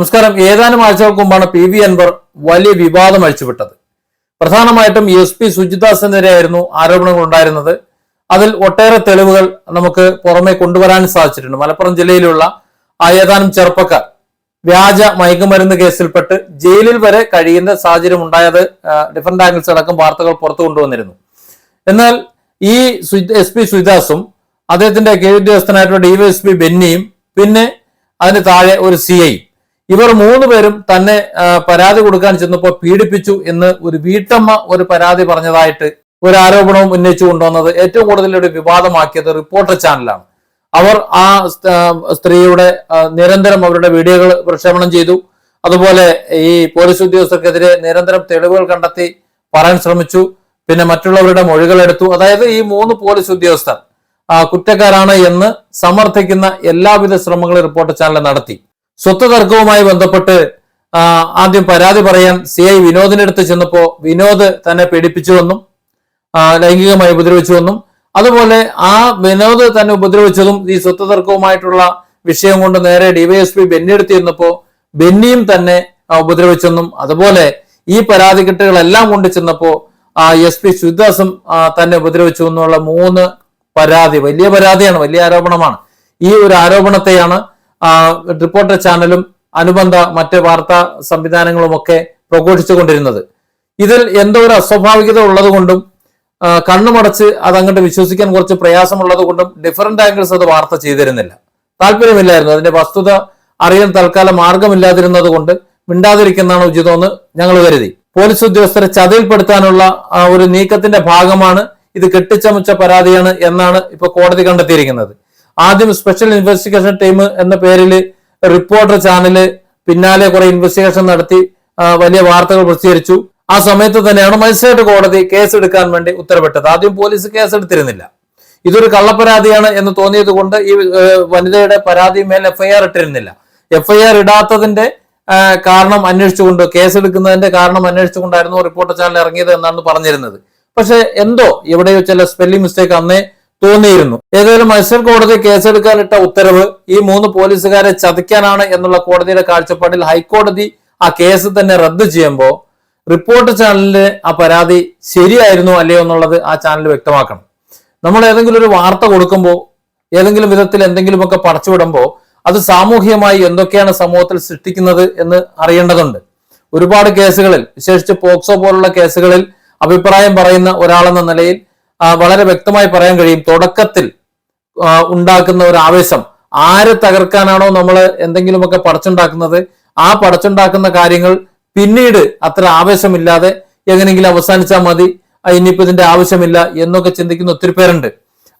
നമസ്കാരം. ഏതാനും ആഴ്ചകൾക്ക് മുമ്പാണ് പി വി അൻവർ വലിയ വിവാദം അഴിച്ചുവിട്ടത്. പ്രധാനമായിട്ടും എസ് പി സുജിദാസിനെതിരെയായിരുന്നു ആരോപണങ്ങൾ ഉണ്ടായിരുന്നത്. അതിൽ ഒട്ടേറെ തെളിവുകൾ നമുക്ക് പുറമെ കൊണ്ടുവരാൻ സാധിച്ചിട്ടുണ്ട്. മലപ്പുറം ജില്ലയിലുള്ള ആ ഏതാനും ചെറുപ്പക്കാർ വ്യാജ മയക്കുമരുന്ന് കേസിൽപ്പെട്ട് ജയിലിൽ വരെ കഴിയുന്ന സാഹചര്യം ഉണ്ടായത് ഡിഫറെന്റ് ആംഗിൾസ് അടക്കം വാർത്തകൾ പുറത്തു കൊണ്ടുവന്നിരുന്നു. എന്നാൽ ഈ എസ് പി സുജിദാസും അദ്ദേഹത്തിന്റെ കീഴുദ്യോഗസ്ഥനായിട്ടുള്ള ഡിവൈഎസ്പി ബെന്നിയും പിന്നെ അതിന് താഴെ ഒരു സി ഐ ഇവർ മൂന്ന് പേരും തന്നെ പരാതി കൊടുക്കാൻ ചെന്നപ്പോൾ പീഡിപ്പിച്ചു എന്ന് ഒരു വീട്ടമ്മ ഒരു പരാതി പറഞ്ഞതായിട്ട് ഒരു ആരോപണവും ഉന്നയിച്ചു കൊണ്ടുവന്നത് ഏറ്റവും കൂടുതൽ ഒരു വിവാദമാക്കിയത് റിപ്പോർട്ടർ ചാനലാണ്. അവർ ആ സ്ത്രീയുടെ നിരന്തരം അവരുടെ വീഡിയോകൾ പ്രക്ഷേപണം ചെയ്തു. അതുപോലെ ഈ പോലീസ് ഉദ്യോഗസ്ഥർക്കെതിരെ നിരന്തരം തെളിവുകൾ കണ്ടെത്തി പറയാൻ ശ്രമിച്ചു. പിന്നെ മറ്റുള്ളവരുടെ മൊഴികൾ എടുത്തു. അതായത് ഈ മൂന്ന് പോലീസ് ഉദ്യോഗസ്ഥർ കുറ്റക്കാരാണ് എന്ന് സമർത്ഥിക്കുന്ന എല്ലാവിധ ശ്രമങ്ങളും റിപ്പോർട്ടർ ചാനൽ നടത്തി. സ്വത്ത് തർക്കവുമായി ബന്ധപ്പെട്ട് ആദ്യം പരാതി പറയാൻ സി ഐ വിനോദിനടുത്ത് ചെന്നപ്പോ വിനോദ് തന്നെ പീഡിപ്പിച്ചുവെന്നും ലൈംഗികമായി ഉപദ്രവിച്ചുവെന്നും അതുപോലെ ആ വിനോദ് തന്നെ ഉപദ്രവിച്ചതും ഈ സ്വത്ത് തർക്കവുമായിട്ടുള്ള വിഷയം കൊണ്ട് നേരെ ഡിവൈഎസ്പി ബെന്നി എടുത്ത് ചെന്നപ്പോ ബെന്നിയും തന്നെ ഉപദ്രവിച്ചെന്നും അതുപോലെ ഈ പരാതി കെട്ടുകളെല്ലാം കൊണ്ട് ചെന്നപ്പോ ആ എസ് പി ശുദ്ധാസും തന്നെ ഉപദ്രവിച്ചു എന്നുള്ള മൂന്ന് പരാതി വലിയ പരാതിയാണ് വലിയ ആരോപണമാണ്. ഈ ഒരു ആരോപണത്തെയാണ് റിപ്പോർട്ടർ ചാനലും അനുബന്ധ മറ്റ് വാർത്താ സംവിധാനങ്ങളും ഒക്കെ പ്രഘോഷിച്ചുകൊണ്ടിരുന്നത്. ഇതിൽ എന്തോ ഒരു അസ്വാഭാവികത ഉള്ളതുകൊണ്ടും കണ്ണുമടച്ച് അത് അങ്ങോട്ട് വിശ്വസിക്കാൻ കുറച്ച് പ്രയാസമുള്ളത് കൊണ്ടും ഡിഫറെന്റ് ആംഗിൾസ് അത് വാർത്ത ചെയ്തിരുന്നില്ല. താല്പര്യമില്ലായിരുന്നു. അതിന്റെ വസ്തുത അറിയാൻ തൽക്കാലം മാർഗമില്ലാതിരുന്നത് കൊണ്ട് മിണ്ടാതിരിക്കുന്നതാണ് ഉചിതമെന്ന് ഞങ്ങൾ കരുതി. പോലീസ് ഉദ്യോഗസ്ഥരെ ചതിയിൽപ്പെടുത്താനുള്ള ഒരു നീക്കത്തിന്റെ ഭാഗമാണ് ഇത് കെട്ടിച്ചമച്ച പരാതിയാണ് എന്നാണ് ഇപ്പോൾ കോടതി കണ്ടെത്തിയിരിക്കുന്നത്. ആദ്യം സ്പെഷ്യൽ ഇൻവെസ്റ്റിഗേഷൻ ടീം എന്ന പേരിൽ റിപ്പോർട്ടർ ചാനൽ പിന്നാലെ കുറെ ഇൻവെസ്റ്റിഗേഷൻ നടത്തി വലിയ വാർത്തകൾ പ്രസിദ്ധീകരിച്ചു. ആ സമയത്ത് തന്നെയാണ് മജിസ്ട്രേറ്റ് കോടതി കേസ് എടുക്കാൻ വേണ്ടി ഉത്തരവിട്ടത്. ആദ്യം പോലീസ് കേസ് എടുത്തിരുന്നില്ല ഇതൊരു കള്ളപ്പരാതിയാണ് എന്ന് തോന്നിയത് കൊണ്ട് ഈ വനിതയുടെ പരാതി മേൽ എഫ്ഐആർ ഇട്ടിരുന്നില്ല. എഫ്ഐആർ ഇടാത്തതിന്റെ കാരണം അന്വേഷിച്ചുകൊണ്ട് കേസ് എടുക്കുന്നതിന്റെ കാരണം അന്വേഷിച്ചുകൊണ്ടായിരുന്നു റിപ്പോർട്ടർ ചാനൽ ഇറങ്ങിയത് എന്നാണ് പറഞ്ഞിരുന്നത്. പക്ഷെ എന്തോ എവിടെയോ ചില സ്പെല്ലിംഗ് മിസ്റ്റേക്ക് അന്നേ തോന്നിയിരുന്നു. ഏതായാലും മജിസ്ട്രേറ്റ് കോടതി കേസെടുക്കാനിട്ട ഉത്തരവ് ഈ മൂന്ന് പോലീസുകാരെ ചതിക്കാനാണ് എന്നുള്ള കോടതിയുടെ കാഴ്ചപ്പാടിൽ ഹൈക്കോടതി ആ കേസ് തന്നെ റദ്ദ് ചെയ്യുമ്പോൾ റിപ്പോർട്ട് ചാനലിന് ആ പരാതി ശരിയായിരുന്നു അല്ലയോ എന്നുള്ളത് ആ ചാനൽ വ്യക്തമാക്കണം. നമ്മൾ ഏതെങ്കിലും ഒരു വാർത്ത കൊടുക്കുമ്പോൾ ഏതെങ്കിലും വിധത്തിൽ എന്തെങ്കിലുമൊക്കെ പടച്ചുവിടുമ്പോൾ അത് സാമൂഹികമായി എന്തൊക്കെയാണ് സമൂഹത്തിൽ സൃഷ്ടിക്കുന്നത് എന്ന് അറിയേണ്ടതുണ്ട്. ഒരുപാട് കേസുകളിൽ വിശേഷിച്ച് പോക്സോ പോലുള്ള കേസുകളിൽ അഭിപ്രായം പറയുന്ന ഒരാളെന്ന നിലയിൽ വളരെ വ്യക്തമായി പറയാൻ കഴിയും. തുടക്കത്തിൽ ഉണ്ടാക്കുന്ന ഒരു ആവേശം. ആരെ തകർക്കാനാണോ നമ്മൾ എന്തെങ്കിലുമൊക്കെ പടച്ചുണ്ടാക്കുന്നത് ആ പടച്ചുണ്ടാക്കുന്ന കാര്യങ്ങൾ പിന്നീട് അത്ര ആവേശമില്ലാതെ എങ്ങനെയെങ്കിലും അവസാനിച്ചാൽ മതി ഇനിയിപ്പോ ഇതിന്റെ ആവശ്യമില്ല എന്നൊക്കെ ചിന്തിക്കുന്ന ഒത്തിരി പേരുണ്ട്.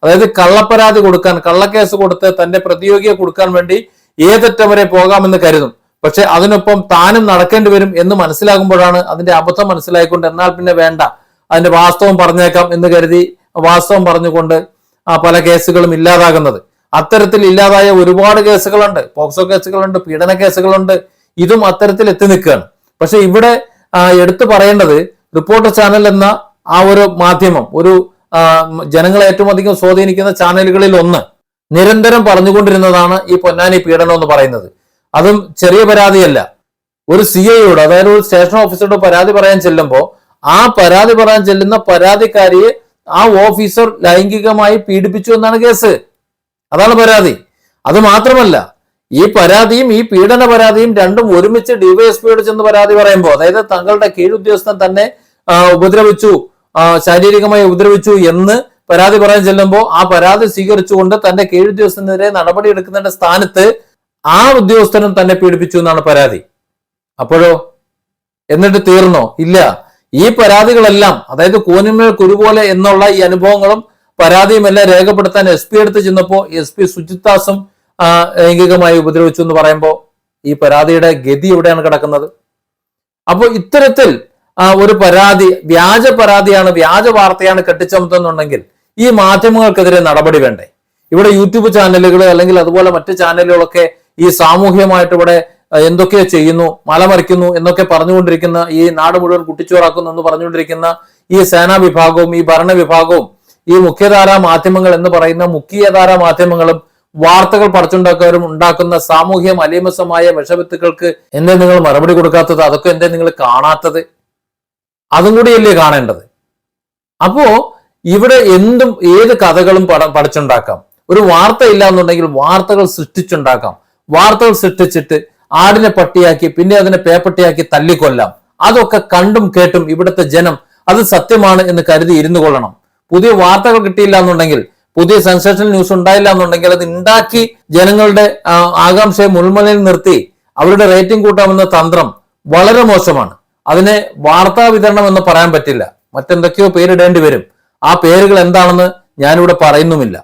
അതായത് കള്ളപ്പരാതി കൊടുക്കാൻ കള്ളക്കേസ് കൊടുത്ത് തന്റെ പ്രതിയോഗിയെ കൊടുക്കാൻ വേണ്ടി ഏതറ്റം വരെ പോകാമെന്ന് കരുതും. പക്ഷെ അതിനൊപ്പം താനും നടക്കേണ്ടി വരും എന്ന് മനസ്സിലാകുമ്പോഴാണ് അതിന്റെ അബദ്ധം മനസ്സിലായിക്കൊണ്ട് എന്നാൽ പിന്നെ വേണ്ട. അതിന്റെ വാസ്തവം പറഞ്ഞേക്കാം എന്ന് കരുതി വാസ്തവം പറഞ്ഞുകൊണ്ട് പല കേസുകളും ഇല്ലാതാകുന്നത്. അത്തരത്തിൽ ഇല്ലാതായ ഒരുപാട് കേസുകളുണ്ട്. പോക്സോ കേസുകളുണ്ട് പീഡന കേസുകളുണ്ട്. ഇതും അത്തരത്തിൽ എത്തി നിൽക്കുകയാണ്. പക്ഷെ ഇവിടെ എടുത്തു പറയേണ്ടത് റിപ്പോർട്ടർ ചാനൽ എന്ന ആ ഒരു മാധ്യമം ഒരു ജനങ്ങളെ ഏറ്റവും അധികം സ്വാധീനിക്കുന്ന ചാനലുകളിൽ ഒന്ന് നിരന്തരം പറഞ്ഞുകൊണ്ടിരുന്നതാണ് ഈ പൊന്നാനി പീഡനം എന്ന് പറയുന്നത്. അതും ചെറിയ പരാതിയല്ല. ഒരു സി ഐയോട് അതായത് ഒരു സ്റ്റേഷൻ ഓഫീസറോട് പരാതി പറയാൻ ചെല്ലുമ്പോൾ ആ പരാതി പറയാൻ ചെല്ലുന്ന പരാതിക്കാരിയെ ആ ഓഫീസർ ലൈംഗികമായി പീഡിപ്പിച്ചു എന്നാണ് കേസ്. അതാണ് പരാതി. അത് മാത്രമല്ല ഈ പരാതിയും ഈ പീഡന പരാതിയും രണ്ടും ഒരുമിച്ച് ഡിവൈഎസ്പിയോട് ചെന്ന് പരാതി പറയുമ്പോൾ അതായത് തങ്ങളുടെ കീഴുദ്യോഗസ്ഥൻ തന്നെ ഉപദ്രവിച്ചു ശാരീരികമായി ഉപദ്രവിച്ചു എന്ന് പരാതി പറയാൻ ചെല്ലുമ്പോൾ ആ പരാതി സ്വീകരിച്ചുകൊണ്ട് തന്റെ കീഴുദ്യോഗസ്ഥനെതിരെ നടപടി എടുക്കുന്നതിന്റെ സ്ഥാനത്ത് ആ ഉദ്യോഗസ്ഥനും തന്നെ പീഡിപ്പിച്ചു എന്നാണ് പരാതി. അപ്പോഴോ? എന്നിട്ട് തീർന്നോ? ഇല്ല. ഈ പരാതികളെല്ലാം അതായത് കൂനിന്മേൽ കുരുപോലെ എന്നുള്ള ഈ അനുഭവങ്ങളും പരാതിയും എല്ലാം രേഖപ്പെടുത്താൻ എസ് പി എടുത്ത് ചെന്നപ്പോൾ എസ് പി സുജിത്താസും ലൈംഗികമായി ഉപദ്രവിച്ചു എന്ന് പറയുമ്പോൾ ഈ പരാതിയുടെ ഗതി എവിടെയാണ് കിടക്കുന്നത്? അപ്പോൾ ഇത്തരത്തിൽ ഒരു പരാതി വ്യാജ പരാതിയാണ് വ്യാജ വാർത്തയാണ് കെട്ടിച്ചമത്തുന്നുണ്ടെങ്കിൽ ഈ മാധ്യമങ്ങൾക്കെതിരെ നടപടി വേണ്ടേ? ഇവിടെ യൂട്യൂബ് ചാനലുകൾ അല്ലെങ്കിൽ അതുപോലെ മറ്റ് ചാനലുകളൊക്കെ ഈ സാമൂഹ്യമായിട്ട് ഇവിടെ എന്തൊക്കെയോ ചെയ്യുന്നു മലമറിക്കുന്നു എന്നൊക്കെ പറഞ്ഞുകൊണ്ടിരിക്കുന്ന ഈ നാട് മുഴുവൻ കുട്ടിച്ചോറാക്കുന്നു എന്ന് പറഞ്ഞുകൊണ്ടിരിക്കുന്ന ഈ സേനാ വിഭാഗവും ഈ ഭരണ വിഭാഗവും ഈ മുഖ്യധാരാ മാധ്യമങ്ങൾ എന്ന് പറയുന്ന മുഖ്യധാരാ മാധ്യമങ്ങളും വാർത്തകൾ പടച്ചുണ്ടാക്കുന്നവരും ഉണ്ടാക്കുന്ന സാമൂഹ്യ മലീമസമായ വിഷവിത്തുക്കൾക്ക് എന്തേ നിങ്ങൾ മറുപടി കൊടുക്കാത്തത്? അതൊക്കെ എന്തേ നിങ്ങൾ കാണാത്തത്? അതും കൂടിയല്ലേ കാണേണ്ടത്. അപ്പോ ഇവിടെ എന്തും ഏത് കഥകളും പട പഠിച്ചുണ്ടാക്കാം ഒരു വാർത്ത ഇല്ല എന്നുണ്ടെങ്കിൽ വാർത്തകൾ സൃഷ്ടിച്ചുണ്ടാക്കാം. വാർത്തകൾ സൃഷ്ടിച്ചിട്ട് ആടിനെ പട്ടിയാക്കി പിന്നെ അതിനെ പേപ്പട്ടിയാക്കി തല്ലിക്കൊല്ലാം. അതൊക്കെ കണ്ടും കേട്ടും ഇവിടുത്തെ ജനം അത് സത്യമാണ് എന്ന് കരുതി ഇരുന്നു കൊള്ളണം. പുതിയ വാർത്തകൾ കിട്ടിയില്ല എന്നുണ്ടെങ്കിൽ പുതിയ സെൻസേഷണൽ ന്യൂസ് ഉണ്ടായില്ല എന്നുണ്ടെങ്കിൽ അത് ഉണ്ടാക്കി ജനങ്ങളുടെ ആകാംക്ഷയെ മുൾമലയിൽ നിർത്തി അവരുടെ റേറ്റിംഗ് കൂട്ടാമെന്ന തന്ത്രം വളരെ മോശമാണ്. അതിനെ വാർത്താ വിതരണം എന്ന് പറയാൻ പറ്റില്ല. മറ്റെന്തൊക്കെയോ പേരിടേണ്ടി വരും. ആ പേരുകൾ എന്താണെന്ന് ഞാനിവിടെ പറയുന്നുമില്ല.